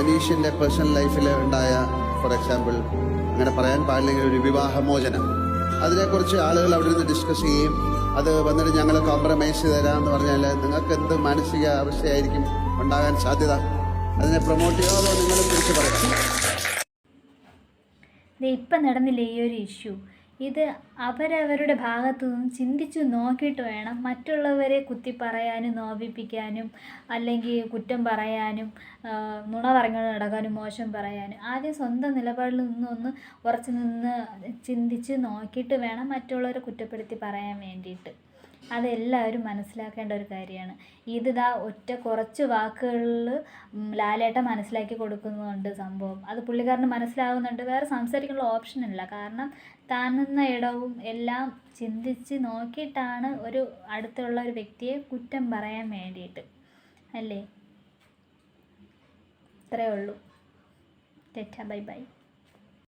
അനീഷിന്റെ പേഴ്സണൽ ലൈഫിൽ ഉണ്ടായ ഫോർ എക്സാമ്പിൾ അങ്ങനെ പറയാൻ പാടില്ലെങ്കിൽ ഒരു വിവാഹമോചനം. അതിനെക്കുറിച്ച് ആളുകൾ അവിടെ നിന്ന് ഡിസ്കസ് ചെയ്യും. അത് വന്നിട്ട് ഞങ്ങൾ കോംപ്രമൈസ് തരാമെന്ന് പറഞ്ഞാൽ നിങ്ങൾക്ക് എന്ത് മാനസിക അവസ്ഥയായിരിക്കും ഉണ്ടാകാൻ സാധ്യത? അതിനെ പ്രൊമോട്ട് ചെയ്യാമോ നിങ്ങളെ കുറിച്ച് പറയാം. ഇപ്പം നടന്നില്ല ഈ ഒരു ഇഷ്യൂ ഇത് അവരവരുടെ ഭാഗത്തു നിന്നും ചിന്തിച്ചു നോക്കിയിട്ട് വേണം മറ്റുള്ളവരെ കുത്തി പറയാനും നോവിപ്പിക്കാനും അല്ലെങ്കിൽ കുറ്റം പറയാനും നുണ പറഞ്ഞു നടക്കാനും മോശം പറയാനും ആദ്യം സ്വന്തം നിലപാടിൽ നിന്നൊന്ന് ഉറച്ചു നിന്ന് ചിന്തിച്ച് നോക്കിയിട്ട് വേണം മറ്റുള്ളവരെ കുറ്റപ്പെടുത്തി പറയാൻ വേണ്ടിയിട്ട്. അതെല്ലാവരും മനസ്സിലാക്കേണ്ട ഒരു കാര്യമാണ്. ഇതിതാ ഒറ്റ കുറച്ച് വാക്കുകളിൽ ലാലേട്ട മനസ്സിലാക്കി കൊടുക്കുന്നുണ്ട് സംഭവം. അത് പുള്ളിക്കാരന് മനസ്സിലാവുന്നുണ്ട്. വേറെ സംസാരിക്കാനുള്ള ഓപ്ഷൻ ഇല്ല. കാരണം താൻ നിന്ന ഇടവും എല്ലാം ചിന്തിച്ച് നോക്കിയിട്ടാണ് ഒരു അടുത്തുള്ള ഒരു വ്യക്തിയെ കുറ്റം പറയാൻ വേണ്ടിയിട്ട്. അല്ലേ? ഇത്രയേ ഉള്ളൂ. തെറ്റാ ബൈ ബൈ.